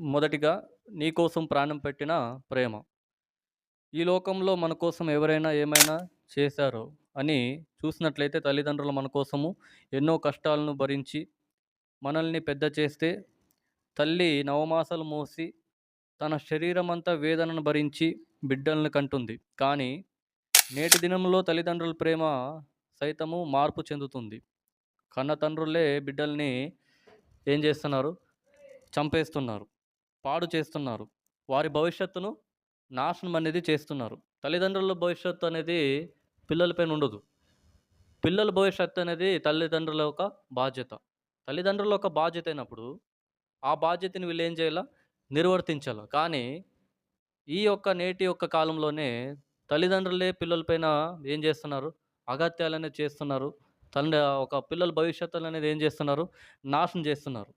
మొదటిగా నీకోసం ప్రాణం పెట్టిన ప్రేమ. ఈ లోకంలో మన కోసం ఎవరైనా ఏమైనా చేశారో అని చూసినట్లయితే తల్లిదండ్రులు మన కోసము ఎన్నో కష్టాలను భరించి మనల్ని పెద్ద చేస్తే తల్లి నవమాసాలు మోసి తన శరీరం అంతా వేదనను భరించి బిడ్డలను కంటుంది. కానీ నేటి దినంలో తల్లిదండ్రుల ప్రేమ సైతము మార్పు చెందుతుంది. కన్న తండ్రులే బిడ్డల్ని ఏం చేస్తున్నారు? చంపేస్తున్నారు. పాడు చేస్తున్నారు. వారి భవిష్యత్తును నాశనం అనేది చేస్తున్నారు. తల్లిదండ్రుల భవిష్యత్తు అనేది పిల్లలపైన ఉండదు. పిల్లల భవిష్యత్తు అనేది తల్లిదండ్రుల యొక్క బాధ్యత. తల్లిదండ్రుల యొక్క బాధ్యత అయినప్పుడు ఆ బాధ్యతని వీళ్ళు ఏం చేయాలా? నిర్వర్తించాలి. కానీ ఈ యొక్క నేటి యొక్క కాలంలోనే తల్లిదండ్రులే పిల్లలపైన ఏం చేస్తున్నారు? అగత్యాలు అనేది చేస్తున్నారు. తల్లి ఒక పిల్లల భవిష్యత్తులు అనేది ఏం చేస్తున్నారు? నాశనం చేస్తున్నారు.